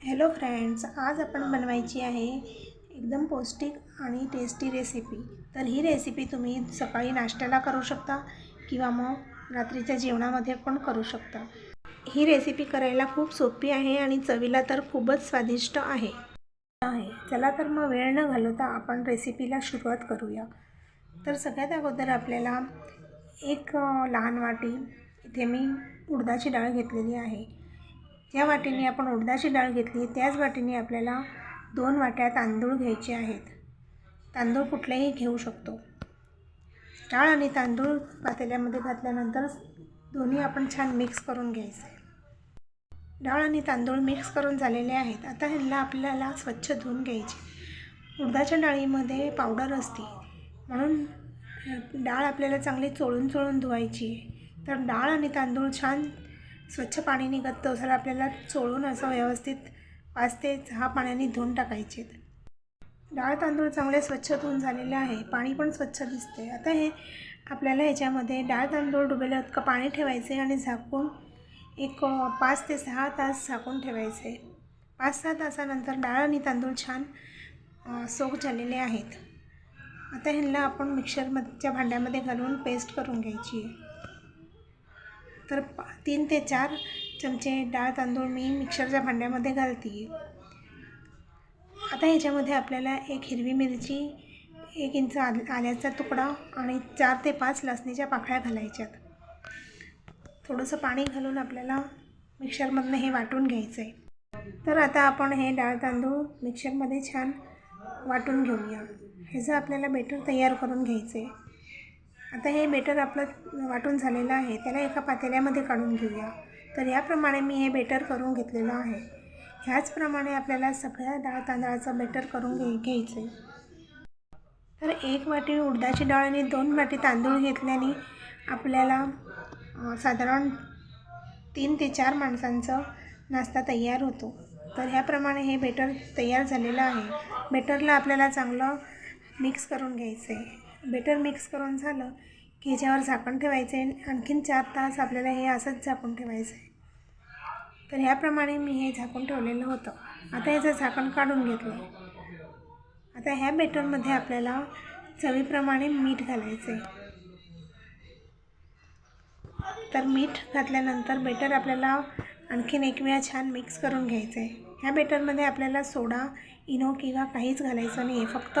Hello friends आज आपण बनवायची आहे एकदम पौष्टिक आणि टेस्टी रेसिपी तर ही रेसिपी तुम्ही सकाळी नाश्त्याला करू शकता किंवा मग रात्रीच्या जेवणामध्ये पण करू शकता. ही रेसिपी करायला खूप सोपी आहे आणि चवीला तर खूपच स्वादिष्ट आहे. आहे. चला तर मग वेळ न घालवता आपण रेसिपीला सुरुवात करूया. तर सगळ्यात अगोदर आपल्याला एक लहान वाटी इथे मी उडदाची डाळ घेतलेली आहे. ज्या वाटीने आपण उडदाची डाळ घेतली त्याच वाटीने आपल्याला दोन वाट्या तांदूळ घ्यायचे आहेत. तांदूळ कुठलेही घेऊ शकतो. डाळ आणि तांदूळ पातेल्यामध्ये घातल्यानंतर दोन्ही आपण छान मिक्स करून घ्यायचे. डाळ आणि तांदूळ मिक्स करून झालेले आहेत. आता ह्यांना आपल्याला स्वच्छ धुवून घ्यायचे. उडदाच्या डाळीमध्ये पावडर असते. म्हणून डाळ आपल्याला चांगली चोळून चोळून धुवायची. आहे तर डाळ आणि तांदूळ छान स्वच्छ पाणी निघत तसं आपल्याला चोळून असं व्यवस्थित पाच ते सहा पाण्याने धुवून टाकायचे डाळ तांदूळ चांगले स्वच्छ धुवून झालेले आहे. पाणी पण स्वच्छ दिसते आता हे आपल्याला ह्याच्यामध्ये डाळ तांदूळ डुबेले इतकं पाणी ठेवायचे आणि झाकून एक पाच ते सहा तास झाकून ठेवायचे पाच सहा तासानंतर डाळ आणि तांदूळ छान सोक झालेले आहेत. आता ह्यांना आपण मिक्सरमधच्या भांड्यामध्ये घालून पेस्ट करून घ्यायची आहे. तर पा तीन ते चार चमचे डाळ तांदूळ मी मिक्सरच्या भांड्यामध्ये घालते. आता ह्याच्यामध्ये आपल्याला एक हिरवी मिरची एक इंच आल आल्याचा तुकडा आणि चार ते पाच लसणीच्या पाकळ्या घालायच्यात. थोडंसं पाणी घालून आपल्याला मिक्सरमधनं हे वाटून घ्यायचं आहे तर आता आपण हे डाळ तांदूळ मिक्सरमध्ये छान वाटून घेऊया. ह्याचं आपल्याला बेटर तयार करून घ्यायचं आहे आता हे बेटर आपलं वाटून झालेलं आहे. त्याला एका पातेल्यामध्ये काढून घेऊया. तर याप्रमाणे मी हे बेटर करून घेतलेलं आहे. ह्याचप्रमाणे आपल्याला सगळ्या डाळ तांदळाचं बेटर करून घे घ्यायचं तर एक वाटी उडदाची डाळ आणि दोन वाटी तांदूळ घेतल्याने आपल्याला साधारण तीन ते चार माणसांचं नाश्ता तयार होतो. तर ह्याप्रमाणे हे बेटर तयार झालेलं आहे. बेटरला आपल्याला चांगलं मिक्स करून घ्यायचं आहे बेटर मिक्स करून झालं की ह्याच्यावर झाकण ठेवायचं आहे. आणखीन चार तास आपल्याला हे असंच झाकून ठेवायचं आहे. तर ह्याप्रमाणे मी हे झाकून ठेवलेलं होतं. आता याचं झाकण काढून घेतलं आता ह्या बेटरमध्ये आपल्याला चवीप्रमाणे मीठ घालायचं आहे. तर मीठ घातल्यानंतर बेटर आपल्याला आणखीन एक वेळा छान मिक्स करून घ्यायचं आहे. ह्या बेटरमध्ये आपल्याला सोडा इनो किंवा काहीच घालायचं नाही आहे. फक्त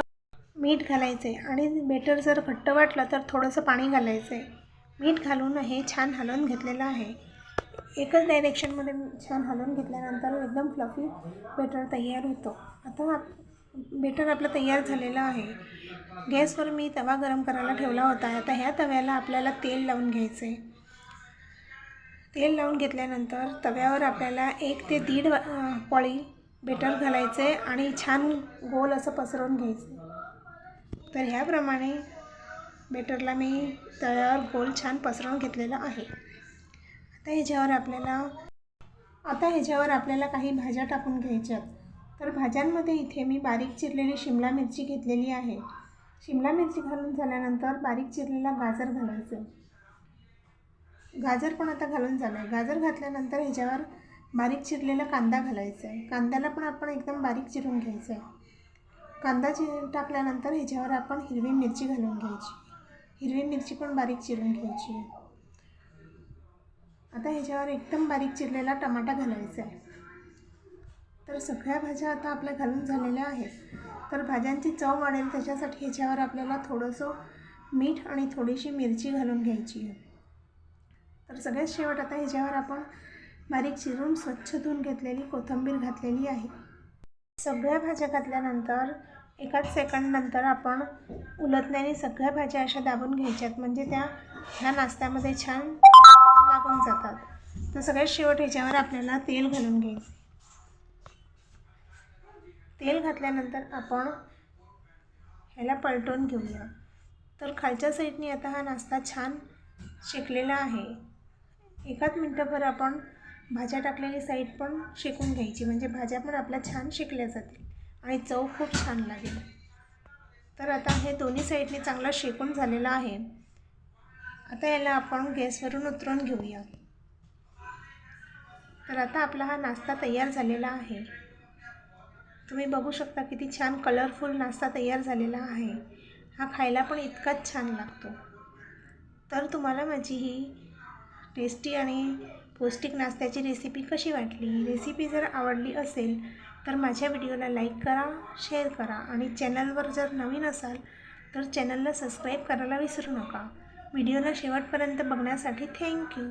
मीठ घालायचं आहे आणि बेटर जर घट्ट वाटलं तर थोडंसं पाणी घालायचं आहे मीठ घालून हे छान हलवून घेतलेलं आहे. एकच डायरेक्शनमध्ये छान हलवून घेतल्यानंतर एकदम फ्लफी बेटर तयार होतो. आता आप बेटर आपलं तयार झालेलं आहे. गॅसवर मी तवा गरम करायला ठेवला होता. आता ह्या तव्याला आपल्याला तेल लावून घ्यायचं आहे तेल लावून घेतल्यानंतर तव्यावर आपल्याला एक ते दीड पळी बेटर घालायचं आहे आणि छान गोल असं पसरवून घ्यायचं तर ह्याप्रमाणे बेटरला मी तळ्यावर गोल छान पसरवून घेतलेलं आहे. आता ह्याच्यावर आपल्याला आता ह्याच्यावर आपल्याला काही भाज्या टाकून घ्यायच्यात तर भाज्यांमध्ये इथे मी बारीक चिरलेली शिमला मिरची घेतलेली आहे. शिमला मिरची घालून झाल्यानंतर बारीक चिरलेला गाजर घालायचं. गाजर पण आता घालून झालं आहे गाजर घातल्यानंतर ह्याच्यावर बारीक चिरलेला कांदा घालायचा आहे. कांद्याला पण आपण एकदम बारीक चिरून घ्यायचं आहे. कांदा चिरून टाकल्यानंतर ह्याच्यावर आपण हिरवी मिरची घालून घ्यायची. हिरवी मिरची पण बारीक चिरून घ्यायची. आहे आता ह्याच्यावर एकदम बारीक चिरलेला टमाटा घालायचा आहे. तर सगळ्या भाज्या आता आपल्या घालून झालेल्या आहेत. तर भाज्यांची चव वाढेल त्याच्यासाठी ह्याच्यावर आपल्याला थोडंसं मीठ आणि थोडीशी मिरची घालून घ्यायची आहे. तर सगळ्यात शेवट आता ह्याच्यावर आपण बारीक चिरून स्वच्छ धुवून घेतलेली कोथिंबीर घातलेली आहे. सगळ्या भाज्या घातल्यानंतर एकाच सेकंडनंतर आपण उलटण्याने सगळ्या भाज्या अशा दाबून घ्यायच्यात. म्हणजे त्या ह्या नाश्त्यामध्ये छान लागून जातात. तर सगळ्यात शेवट ह्याच्यावर आपल्याला तेल घालून घ्यायचं. तेल घातल्यानंतर आपण ह्याला पलटून घेऊया. तर खालच्या साईडने आता हा नाश्ता छान शेकलेला आहे. एकाच मिनटंभर आपण भाज्या टाकलेली साईड पण शेकून घ्यायची म्हणजे भाज्या पण आपल्या छान शेकल्या जातील आणि चव खूप छान लागेल. तर आता हे दोन्ही साईडने चांगलं शेकून झालेलं आहे. आता याला आपण गॅसवरून उतरून घेऊया. तर आता आपला हा नाश्ता तयार झालेला आहे. तुम्ही बघू शकता किती छान कलरफुल नाश्ता तयार झालेला आहे. हा खायला पण इतकाच छान लागतो. तर तुम्हाला माझी ही टेस्टी आणि पौष्टिक नाश्त्याची रेसिपी कशी वाटली? रेसिपी जर आवडली असेल तर माझ्या व्हिडिओला लाईक करा शेअर करा आणि चॅनलवर जर नवीन असाल तर चॅनलला सबस्क्राईब करायला विसरू नका. व्हिडिओला शेवटपर्यंत बघण्यासाठी थँक्यू